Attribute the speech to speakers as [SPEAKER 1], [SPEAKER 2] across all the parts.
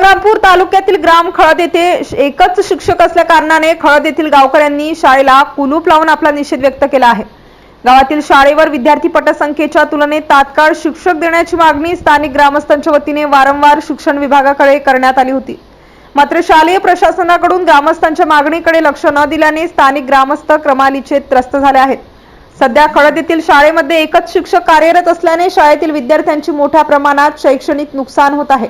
[SPEAKER 1] संग्रामपूर तालुक्यातील ग्राम खळद येथे एकच शिक्षक असल्या कारणाने खळद येथील गावकऱ्यांनी शाळेला कुलूप लावून आपला निषेध व्यक्त केला आहे. गावातील शाळेवर विद्यार्थी पटसंख्येच्या तुलनेत तात्काळ शिक्षक देण्याची मागणी स्थानिक ग्रामस्थांच्या वतीने वारंवार शिक्षण विभागाकडे करण्यात आली होती. मात्र शालेय प्रशासनाकडून ग्रामस्थांच्या मागणीकडे लक्ष न दिल्याने स्थानिक ग्रामस्थ क्रमालीचे त्रस्त झाले आहेत. सध्या खळद येथील शाळेमध्ये एकच शिक्षक कार्यरत असल्याने शाळेतील विद्यार्थ्यांची मोठ्या प्रमाणात शैक्षणिक नुकसान होत आहे.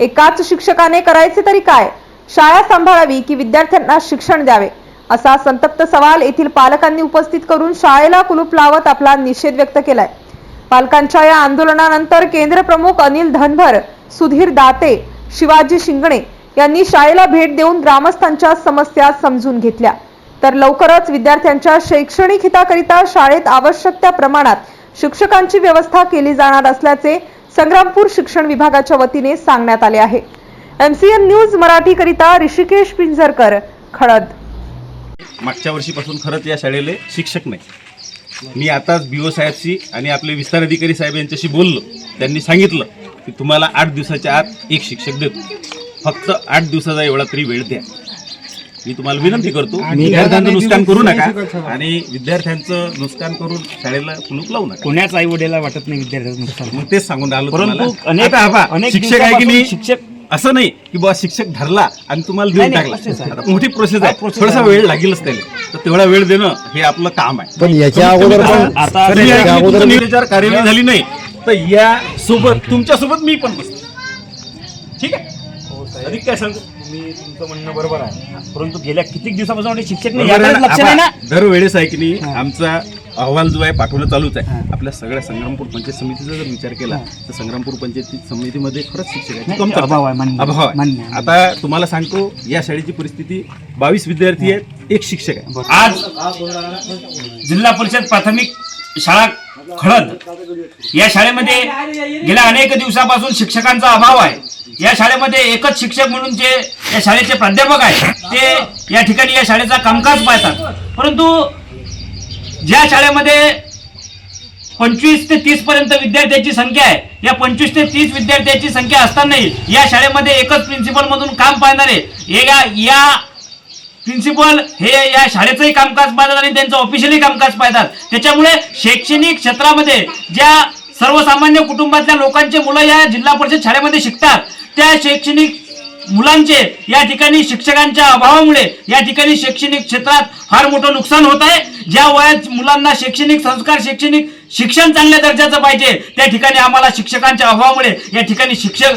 [SPEAKER 1] एकाच शिक्षकाने करायचे तरी काय? शाळा सांभाळावी की विद्यार्थ्यांना शिक्षण द्यावे? असा संतप्त सवाल येथील पालकांनी उपस्थित करून शाळेला कुलूप लावत आपला निषेध व्यक्त केलाय. पालकांच्या या आंदोलनानंतर केंद्र प्रमुख अनिल धनभर सुधीर दाते शिवाजी शिंगणे यांनी शाळेला भेट देऊन ग्रामस्थांच्या समस्या समजून घेतल्या. तर लवकरच विद्यार्थ्यांच्या शैक्षणिक हिताकरिता शाळेत आवश्यक त्या प्रमाणात शिक्षकांची व्यवस्था केली जाणार असल्याचे संग्रामपूर शिक्षण विभागाच्या वतीने सांगण्यात आले आहे. एमसीएन न्यूज मराठीकरिता ऋषिकेश पिंजरकर खळद
[SPEAKER 2] मागच्या वर्षीपासून खरंच या शाळेला शिक्षक नाही. मी आताच बी ओ साहेबशी आणि आपले विस्तार अधिकारी साहेब यांच्याशी बोललो. त्यांनी सांगितलं की तुम्हाला आठ दिवसाच्या आत एक शिक्षक देतो. फक्त आठ दिवसाचा एवढा तरी वेळ द्या. मी तुम्हाला विनंती करतो विद्यार्थ्यांचं नुकसान करू नका आणि विद्यार्थ्यांचं नुकसान करून शाळेला कुलूप लावू नका.
[SPEAKER 3] कोण्याच आई वडिला वाटत नाही विद्यार्थ्याचं नुकसान
[SPEAKER 2] मग तेच सांगून राहिलो
[SPEAKER 3] परंतु. अनेक-
[SPEAKER 2] आता हा पहा,
[SPEAKER 3] अनेक
[SPEAKER 2] शिक्षक आहे की नाही?
[SPEAKER 3] दिवसापासून शिक्षक-
[SPEAKER 2] असं नाही की बुवा शिक्षक धरला आणि तुम्हाला देऊन
[SPEAKER 3] नाही,
[SPEAKER 2] टाकला.
[SPEAKER 3] process आहे.
[SPEAKER 2] आता मोठी प्रोसेस आहे.
[SPEAKER 3] process
[SPEAKER 2] थोडासा
[SPEAKER 3] आहे.
[SPEAKER 2] वेळ लागेलच त्याला. तर तेवढा वेळ देणं हे आपलं काम आहे.
[SPEAKER 4] पण याच्या अगोदर पण
[SPEAKER 3] आता-
[SPEAKER 4] याच्या अगोदर
[SPEAKER 2] कार्यवाही झाली नाही. तर या सोबत तुमच्यासोबत मी पण बसतो. ठीक आहे? अधिक काय सांगतो?
[SPEAKER 3] तुम्ही तुमचं म्हणणं बरोबर आहे. परंतु गेल्या कित्येक दिवसापासून आपले शिक्षक नाही
[SPEAKER 2] बरोबर आहे
[SPEAKER 3] याकडे
[SPEAKER 2] ना?
[SPEAKER 3] लक्ष नाही ना?
[SPEAKER 2] आबा, दरवेळेस आहे की नाही आमचा अहवाल जो आहे पाठवणं चालूच आहे. आपल्या सगळ्या संग्रामपूर पंचायत समितीचा जर विचार केला तर संग्रामपूर पंचायत समितीमध्ये खरंच शिक्षकांची
[SPEAKER 3] नाही,
[SPEAKER 2] कमतरता.
[SPEAKER 3] अभाव आहे, मान्य आहे.
[SPEAKER 2] अभाव आहे.
[SPEAKER 3] मान्य आहे.
[SPEAKER 2] आता तुम्हाला सांगतो या शाळेची परिस्थिती बावीस विद्यार्थी आहेत एक शिक्षक आहे.
[SPEAKER 5] आज जिल्हा परिषद प्राथमिक शाळा खळद या शाळेमध्ये गेल्या अनेक दिवसापासून शिक्षकांचा अभाव आहे. या शाळेमध्ये एकच शिक्षक म्हणून जे या शाळेचे प्राध्यापक आहेत ते या ठिकाणी या शाळेचा कामकाज पाहतात. परंतु ज्या शाळेमध्ये पंचवीस ते तीस पर्यंत विद्यार्थ्यांची संख्या आहे या पंचवीस ते तीस विद्यार्थ्यांची संख्या असतानाही या शाळेमध्ये एकच प्रिन्सिपल मधून काम पाहणारे हे या या प्रिन्सिपल हे या शाळेचंही कामकाज पाहतात आणि त्यांचं ऑफिशियली कामकाज पाहतात. त्याच्यामुळे शैक्षणिक क्षेत्रामध्ये ज्या सर्वसामान्य कुटुंबातल्या लोकांचे मुलं या जिल्हा परिषद शाळेमध्ये शिकतात. त्या शैक्षणिक मुलांचे या ठिकाणी शिक्षकांच्या अभावामुळे या ठिकाणी शैक्षणिक क्षेत्रात फार मोठं नुकसान होत आहे. ज्या वयात मुलांना शैक्षणिक संस्कार शैक्षणिक शिक्षण चांगल्या दर्जाचं पाहिजे त्या ठिकाणी आम्हाला शिक्षकांच्या अभावामुळे या ठिकाणी शिक्षक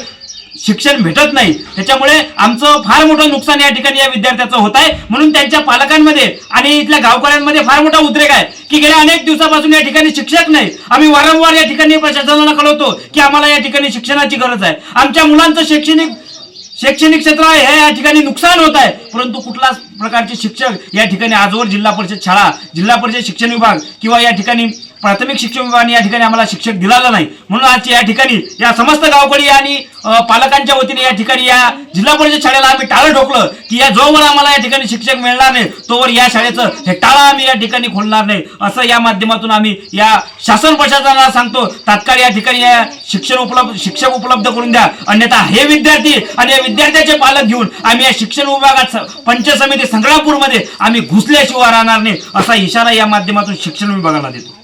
[SPEAKER 5] शिक्षण भेटत नाही. त्याच्यामुळे आमचं फार मोठं नुकसान या ठिकाणी या विद्यार्थ्याचं होत आहे. म्हणून त्यांच्या पालकांमध्ये आणि इथल्या गावकऱ्यांमध्ये फार मोठा उद्रेक आहे की गेल्या अनेक दिवसापासून या ठिकाणी शिक्षक नाही. आम्ही वारंवार या ठिकाणी प्रशासनाला कळवतो की आम्हाला या ठिकाणी शिक्षणाची गरज आहे. आमच्या मुलांचं शैक्षणिक शैक्षणिक क्षेत्र आहे हे या ठिकाणी नुकसान होत आहे. परंतु कुठलाच प्रकारचे शिक्षक या ठिकाणी आजवर जिल्हा परिषद शाळा जिल्हा परिषद शिक्षण विभाग किंवा या ठिकाणी प्राथमिक शिक्षण विभागाने या ठिकाणी आम्हाला शिक्षक दिलेला नाही. म्हणून आज या ठिकाणी या समस्त गावकडी आणि पालकांच्या वतीने या ठिकाणी या जिल्हा परिषद शाळेला आम्ही टाळं ठोकलं की या जोवर आम्हाला या ठिकाणी शिक्षक मिळणार नाही तोवर या शाळेचं हे टाळं आम्ही या ठिकाणी खोलणार नाही असं या माध्यमातून आम्ही या शासन प्रशासनाला सांगतो. तात्काळ या ठिकाणी या शिक्षण उपलब्ध शिक्षक उपलब्ध करून द्या. अन्यथा हे विद्यार्थी आणि या विद्यार्थ्याचे पालक घेऊन आम्ही या शिक्षण विभागात स- पंचायत समिती संग्रामपूरमध्ये आम्ही घुसल्याशिवाय राहणार नाही असा इशारा या माध्यमातून शिक्षण विभागाला देतो.